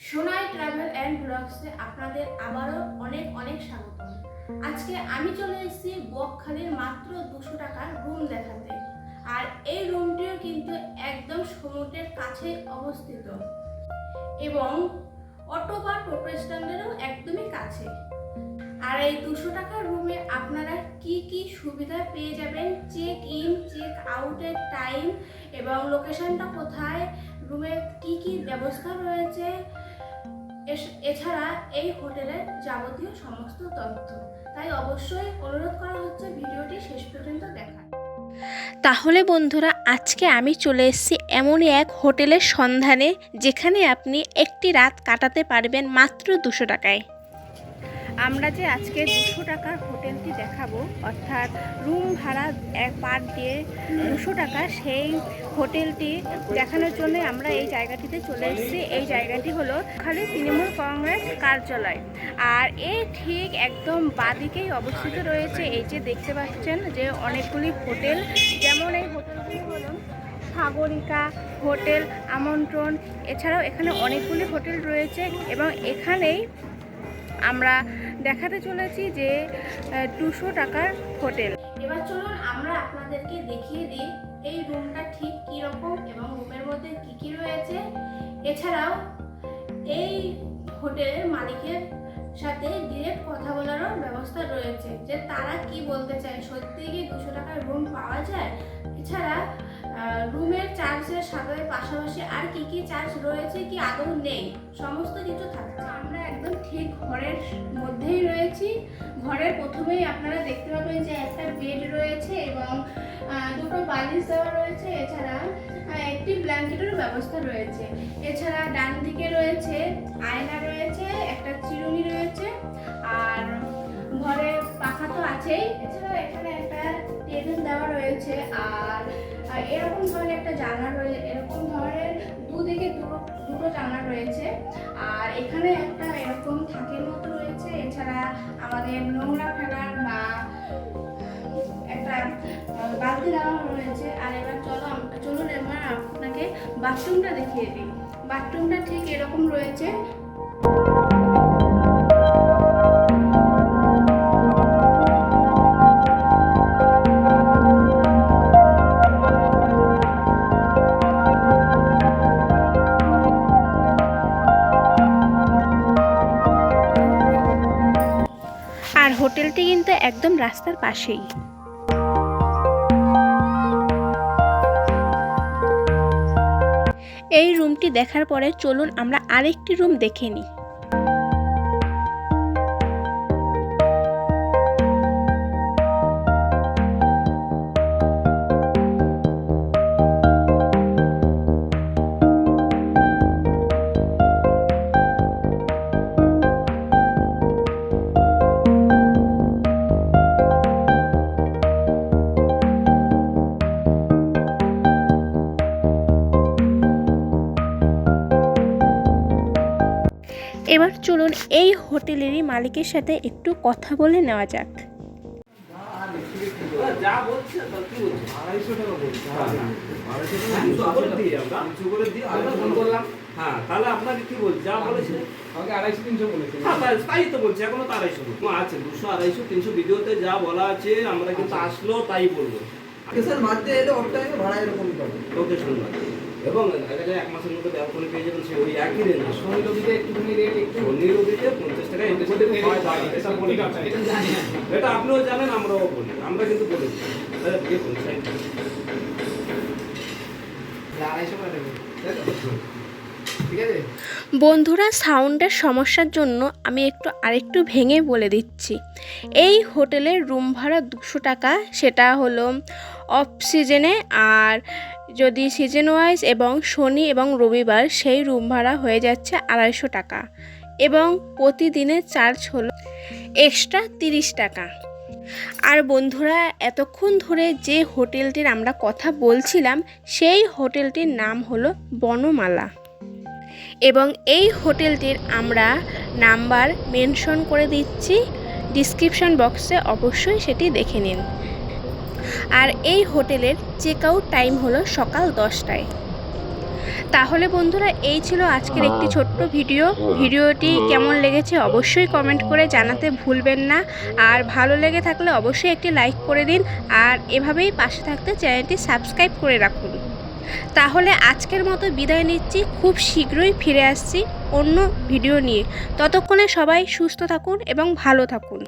Sonai travel and ব্লগসে আপনাদের আবারও অনেক অনেক স্বাগত আজকে আমি চলে এসেছি বকখালির মাত্র দুশো টাকার রুম দেখাতে। আর এই রুমটিও কিন্তু একদম সমুদ্রের কাছে অবস্থিত। এবং অটো বা টোটো স্ট্যান্ডেরও একদমই কাছে। আর এই দুশো টাকার রুমে আপনারা কি কি সুবিধা পেয়ে যাবেন? চেক ইন চেক আউটের টাইম এবং লোকেশনটা কোথায়? রুমে কি কি ব্যবস্থা রয়েছে? এছাড়া এই হোটেলের যাবতীয় সমস্ত তথ্য। তাই অবশ্যই অনুরোধ করা হচ্ছে ভিডিওটি শেষ পর্যন্ত দেখার। তাহলে বন্ধুরা, আজকে আমি চলে এসেছি এমনই এক হোটেলের সন্ধানে, যেখানে আপনি একটি রাত কাটাতে পারবেন মাত্র দুশো টাকায়। আমরা যে আজকে দুশো টাকার হোটেলটি দেখাবো, অর্থাৎ রুম ভাড়া এক পার দিয়ে দুশো টাকা, সেই হোটেলটি দেখানোর জন্য আমরা এই জায়গাটিতে চলে এসেছি। এই জায়গাটি হলো খালি তৃণমূল কংগ্রেস কার্যালয়। আর এই ঠিক একদম বাদিকেই অবস্থিত রয়েছে। এই যে দেখতে পাচ্ছেন যে অনেকগুলি হোটেল, যেমন এই হোটেলগুলি হলো সাগরিকা হোটেল, আমন্ত্রণ, এছাড়াও এখানে অনেকগুলি হোটেল রয়েছে এবং এখানেই আমরা দেখাতে চলেছি যে দুশো টাকার হোটেল। এবার চলুন আমরা আপনাদেরকে দেখিয়ে দিই এই রুমটা ঠিক কি রকম এবং রুমের মধ্যে কি কি রয়েছে। এছাড়াও এই হোটেলের মালিকের সাথে ডিরেক্ট কথা বলারও ব্যবস্থা রয়েছে যে তারা কি বলতে চায়। সত্যি কি দুশো টাকার রুম পাওয়া যায়? এছাড়া রুমের চার্জের সাথে পাশাপাশি আর কি কি চার্জ রয়েছে কি আদৌ নেই? সমস্ত কিছু থাকছে আমরা একদম ঠিক ঘরের মধ্যেই রয়েছি। ঘরের প্রথমেই আপনারা দেখতে পাবেন যে একটা বেড রয়েছে এবং দুটো বালিশ দেওয়া রয়েছে। এছাড়া একটি ব্ল্যাঙ্কেটেরও ব্যবস্থা রয়েছে। এছাড়া ডান দিকে রয়েছে আয়না রয়েছে, একটা চিরুনি রয়েছে, আর ঘরে পাখা তো আছেই। এছাড়া এখানে একটা টেবিল দেওয়া রয়েছে, আর এরকম ধরনের একটা জানলা রয়েছে এরকম ধরনের দুদিকে দুটো দুটো জানলা রয়েছে। আর এখানে একটা এরকম থাকের মতো রয়েছে। এছাড়া আমাদের নোংরা ফেলার বা একটা বালতি দেওয়া রয়েছে। আর এবার চলো চলুন এবার আপনাকে বাথরুমটা দেখিয়ে দিই। বাথরুমটা ঠিক এরকম রয়েছে। হোটেলটি কিন্তু একদম রাস্তার পাশেই। এই রুমটি দেখার পরে চলুন আমরা আরেকটি রুম দেখে নিই। এবার চলুন এই হোটেলেরই মালিকের সাথে একটু কথা বলে নেওয়া যাক। হ্যাঁ, তাহলে আপনাকে কি বলছে? যা বলেছে। আমাকে আড়াইশো তিনশো বলেছে হ্যাঁ, তাই- তাই তো বলছি, এখনও তো আড়াইশো আছে, দুশো, আড়াইশো, তিনশো ভিডিওতে যা বলা আছে, আমরা কিন্তু আসলো তাই বলব। স্যার মারতে এলে অফ টাইমে ভাড়া পাবে লোকেশন বাদে। এবং এক মাসের মধ্যে করে পেয়ে যাবেন সে ওই একই রেঞ্জ শনি রবিতে একটুখানি রেট একটু শনি রবিতে পঞ্চাশ টাকা এটা বলি না। এটা আপনিও জানেন আমরাও বলি। আমরা কিন্তু বলি। দেখুন আড়াইশো টাকা দেবে তাই তো? ঠিক আছে? বন্ধুরা সাউন্ডের সমস্যার জন্য আমি একটু আরেকটু ভেঙে বলে দিচ্ছি। এই হোটেলের রুম ভাড়া দুশো টাকা সেটা হলো অফ সিজনে আর যদি সিজন ওয়াইজ এবং শনি এবং রবিবার সেই রুম ভাড়া হয়ে যাচ্ছে আড়াইশো টাকা এবং প্রতিদিনের চার্জ হলো এক্সট্রা তিরিশ টাকা। আর বন্ধুরা, এতক্ষণ ধরে যে হোটেলটির আমরা কথা বলছিলাম, সেই হোটেলটির নাম হলো বনমালা। এবং এই হোটেলটির আমরা নাম্বার মেনশন করে দিচ্ছি ডিসক্রিপশন বক্সে অবশ্যই সেটি দেখে নিন। আর এই হোটেলের চেক আউট টাইম হলো সকাল দশটায়। তাহলে বন্ধুরা এই ছিল আজকের একটি ছোট্ট ভিডিও। ভিডিওটি কেমন লেগেছে অবশ্যই কমেন্ট করে জানাতে ভুলবেন না। আর ভালো লেগে থাকলে অবশ্যই একটি লাইক করে দিন। আর এভাবেই পাশে থাকতে চ্যানেলটি সাবস্ক্রাইব করে রাখুন। তাহলে আজকের মতো বিদায় নিচ্ছি। খুব শীঘ্রই ফিরে আসছি অন্য ভিডিও নিয়ে। ততক্ষণে সবাই সুস্থ থাকুন এবং ভালো থাকুন।